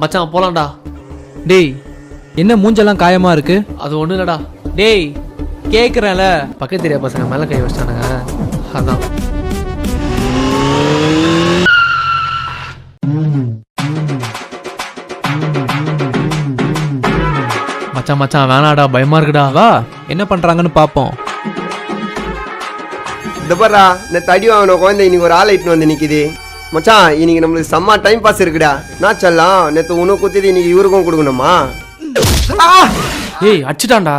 மச்சான் போலாம்டா. டேய் என்ன மூஞ்செல்லாம் காயமா இருக்கு? அது ஒண்ணும் இல்லடா டேய் கேக்குறேன்ல. பக்கத்து ஏரியா பசங்க மேல கை வச்சிட்டானுங்க. அதான். மச்சான் மச்சான் வேணாடா பயமா இருக்குடா. வா. என்ன பண்றாங்கன்னு பாப்போம். இந்த பாரா இந்த தடி வாங்கின குழந்தை இன்னைக்கு ஒரு ஆள் இட்டுன்னு வந்து நிக்குது. மச்சான் இன்னைக்கு நம்மளுக்கு செம்ம டைம் பாஸ் இருக்குடா. நான் சொல்லலாம் நேற்று உனக்கு குத்திது இன்னைக்கு இவருக்கும் கொடுக்கணுமா? ஏய் அடிச்சிட்டான்டா.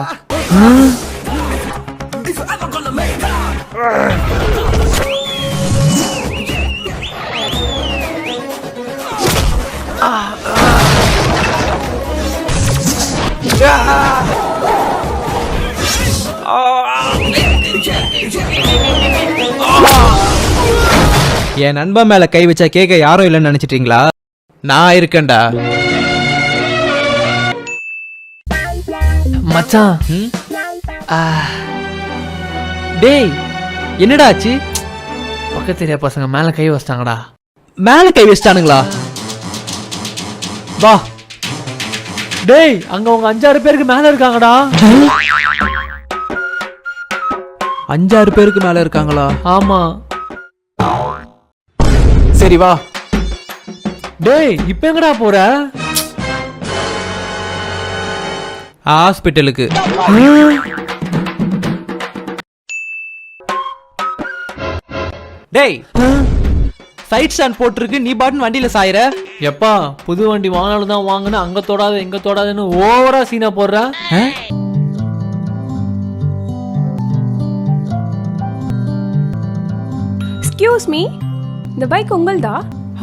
என் நண்பன் மேல கை வச்சா கேட்க யாரும் இல்லைன்னு நினைச்சிட்டீங்களா? நான் இருக்கேன்டா. மச்சான். டேய் என்னடா ஆச்சு? பக்கத்து ஏரியா பசங்க மேல கை வச்சிட்டாங்கடா. மேல கை வச்சிட்டானுங்களா? வா. டேய் அங்க உங்க அஞ்சாறு பேருக்கு மேல இருக்காங்கடா. அஞ்சாறு பேருக்கு மேல இருக்காங்களா? ஆமா. சரி வா. டேய் இப்ப எங்கடா போற? ஹாஸ்பிட்டலுக்கு. டேய் சைட் ஸ்டாண்ட் போட்டிருக்கு நீ பாட்டுன்னு வண்டியில சாயிற? எப்பா புது வண்டி வாங்கினாலும் தான் வாங்கினேன் அங்க தொடாத இங்க தொடாதுன்னு ஓவரா சீனா போடுற? எக்ஸ்கியூஸ் மீ இந்த பைக் உங்கள்தா?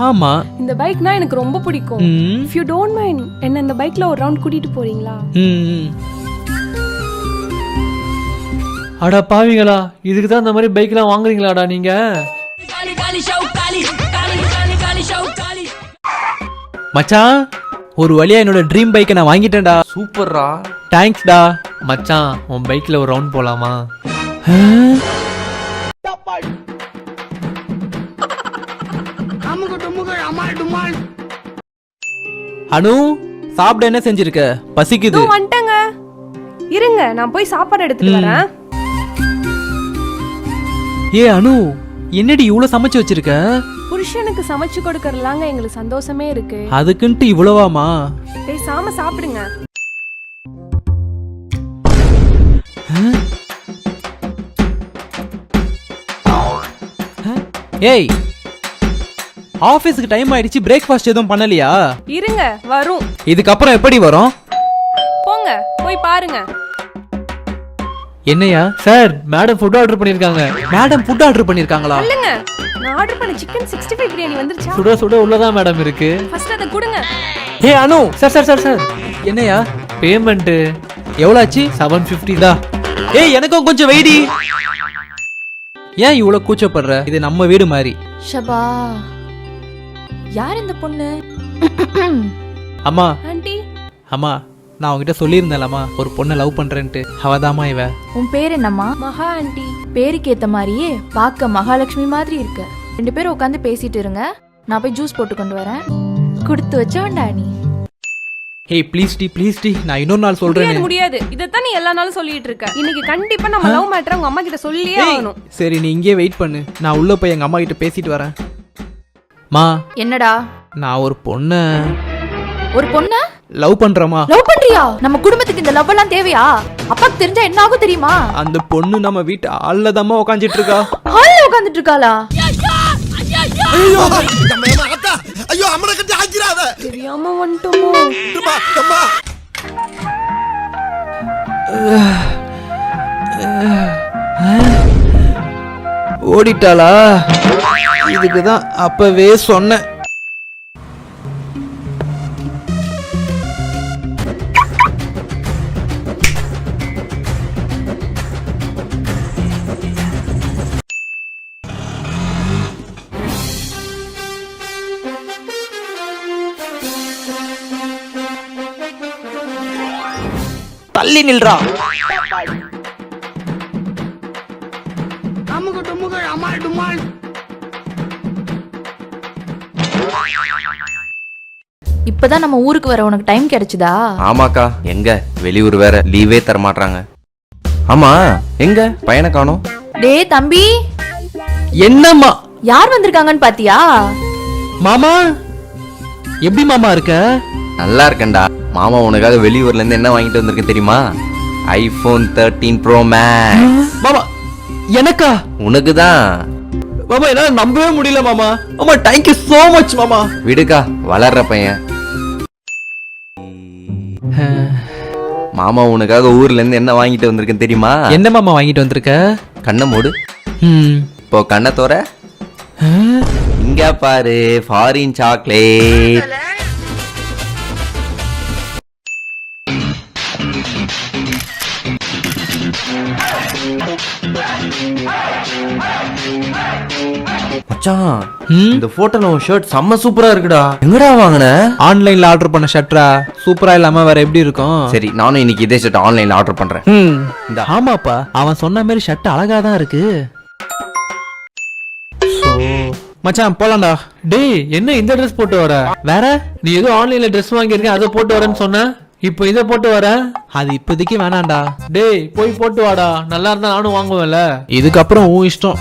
ஆமா. இந்த பைக்னா எனக்கு ரொம்ப பிடிக்கும். ம், இஃப் யூ டோன்ட் மைண்ட் என்ன இந்த பைக்ல ஒரு ரவுண்ட் கூட்டிட்டு போறீங்களா. அட பாவிங்களா இதுக்கு தான் இந்த மாதிரி பைக்லாம் வாங்குறீங்களாடா நீங்க? மச்சான் ஒரு வழியா என்னோட ட்ரீம் பைக்கை நான் வாங்கிட்டேன்டா. சூப்பர்ரா. தேங்க்ஸ்டா மச்சான் உன் பைக்ல ஒரு ரவுண்ட் போலாமா? அனு சாப்பிட என்ன செஞ்சிருக்க? பசிக்குது. வந்துட்டேங்க. இருங்க நான் போய் சாப்பாடு எடுத்துட்டு வரேன். ஏ அனு என்னடி இவ்வளவு சமைச்சு வச்சிருக்க? புருஷனுக்கு சமைச்சு கொடுக்கறலாங்க எங்களுக்கு சந்தோஷமே இருக்கு. அதுக்குன்ட்டு இவ்வளவாமா? பேசாம சாப்பிடுங்க. ஏய் ஆபீஸ்க்கு டைம் ஆயிடுச்சு பிரேக்ஃபாஸ்ட் எதுவும் பண்ணலையா? இருங்க வரும். இதுக்கப்புறம் எப்படி வரும்? போங்க போய் பாருங்க. என்னையா? சார் மேடம் ஃபுட் ஆர்டர் பண்ணிருக்காங்க. மேடம் ஃபுட் ஆர்டர் பண்ணிருக்காங்களா? இல்லங்க நான் ஆர்டர் பண்ண சிக்கன் சிக்ஸ்டி ஃபைவ் பிரியாணி வந்துருச்சா? சுட சுட உள்ளதான் மேடம் இருக்கு. ஃபர்ஸ்ட் அதை கொடுங்க. ஏ Anu! Sir sir sir sir. என்னையா? பேமெண்ட் எவ்வளவு ஆச்சு செவன் ஃபிஃப்டி இதா ஏய் எனக்கும் கொஞ்சம் வெயிடி ஏன் இவ்வளவு கூச்சப்படுற? இது நம்ம வீடு மாதிரி. ஷபா யார் இந்த பொண்ணு? அம்மா. ஆண்டி. அம்மா நான் உங்ககிட்ட சொல்லியிருந்தேன்லம்மா ஒரு பொண்ணை லவ் பண்றேன்ட்டு. அவதாம்மா இவ. உன் பேர் என்னம்மா? மகா ஆண்டி. பேருக்கு ஏத்த மாதிரியே பார்க்க மகாலட்சுமி மாதிரி இருக்க. ரெண்டு பேரும் உட்காந்து பேசிட்டு இருங்க. நான் போய் ஜூஸ் போட்டு கொண்டு வரேன். கொடுத்து வச்சவன்டா நீ ஹே ப்ளீஸ் டி ப்ளீஸ் டி நான் இன்னொரு நாள் சொல்றேன். முடியாது முடியாது. இதைத்தான் நீ எல்லா நாளும் சொல்லிட்டு இருக்க. இன்னைக்கு கண்டிப்பா நம்ம லவ் மேட்டர் உங்க அம்மா கிட்ட சொல்லியே ஆகணும். சரி நீ இங்கே வெயிட் பண்ணு. நான் உள்ள போய் எங்க அம்மா கிட்ட பேசிட்டு வரேன். மா. என்னடா? நான் ஒரு பொண்ணை. ஒரு பொண்ண? லவ் பண்றேமா லவ் பண்றியா? நம்ம குடும்பத்துக்கு இந்த லவ் எல்லாம் தேவையா? அப்பாக்கு தெரிஞ்சா என்ன ஆகும் தெரியுமா? அந்த பொண்ணு நம்ம வீட்டு ஆள்ல தாம்மா உக்காந்துட்டு இருக்கா ஹால்ல உட்காந்துட்டு இருக்காளா ஐயோ அம்மனை கட்டி ஆக்கிறாத தெரியாம வந்துட்டோமோ? அம்மா. ஓடிட்டாளா? இதுக்கு தான் அப்பவே சொன்னேன். தள்ளி நில்றா. இப்பதான் நம்ம ஊருக்கு வர உனக்கு டைம் கிடைச்சுதா? ஆமாக்கா. எங்க? வெளியூர் வேற. லீவே தர மாட்டாங்க ஆமா. எங்க? பையனை காணோம். டேய் தம்பி. என்னம்மா? யார் வந்திருக்காங்கன்னு பாத்தியா? மாமா? எப்படி மாமா இருக்க? நல்லா இருக்கேன்டா. மாமா உனக்காக வெளியூர்ல இருந்து என்ன வாங்கிட்டு வந்திருக்கேன் தெரியுமா? ஐபோன் தேர்ட்டீன் ப்ரோ மேக்ஸ் மாமா எனக்கா? உனக்கு தான் மாமா என்னால நம்பவே முடியல மாமா. மாமா தேங்க்யூ so மச் மாமா. விடுக்கா வளர்ற பையன். மாமா உனக்காக ஊர்ல இருந்து என்ன வாங்கிட்டு வந்திருக்கேன் தெரியுமா? என்ன மாமா வாங்கிட்டு வந்திருக்க? கண்ணை மூடு. ம். இப்போ கண்ணை தோற. இங்க பாரு ஃபாரின் சாக்லேட் மச்சான் இந்த போட்டோல உன் ஷர்ட் செம்ம சூப்பரா இருக்குடா. எங்கடா வாங்கின? ஆன்லைன்ல ஆர்டர் பண்ண ஷர்ட்டா சூப்பரா இல்லாம வேற எப்படி இருக்கும்? சரி நானும் இன்னைக்கு இதே ஷர்ட் ஆன்லைன்ல ஆர்டர் பண்றேன். இந்தா. ஆமாப்பா அவன் சொன்ன மாதிரி ஷர்ட் அழகா தான் இருக்கு மச்சான் போலாம்டா. டேய் என்ன இந்த ட்ரெஸ் போட்டு வர? வேற? நீ ஏதோ ஆன்லைன்ல ட்ரெஸ் வாங்கியிருக்க அதை போட்டு வரேன்னு சொன்ன? இப்போ இதை போட்டு வர? அது இப்போதைக்கு வேணாம்டா. டேய் போய் போட்டு வாடா. நல்லா இருந்தா நானும் வாங்குவேன்ல. இதுக்கப்புறம் உன் இஷ்டம்.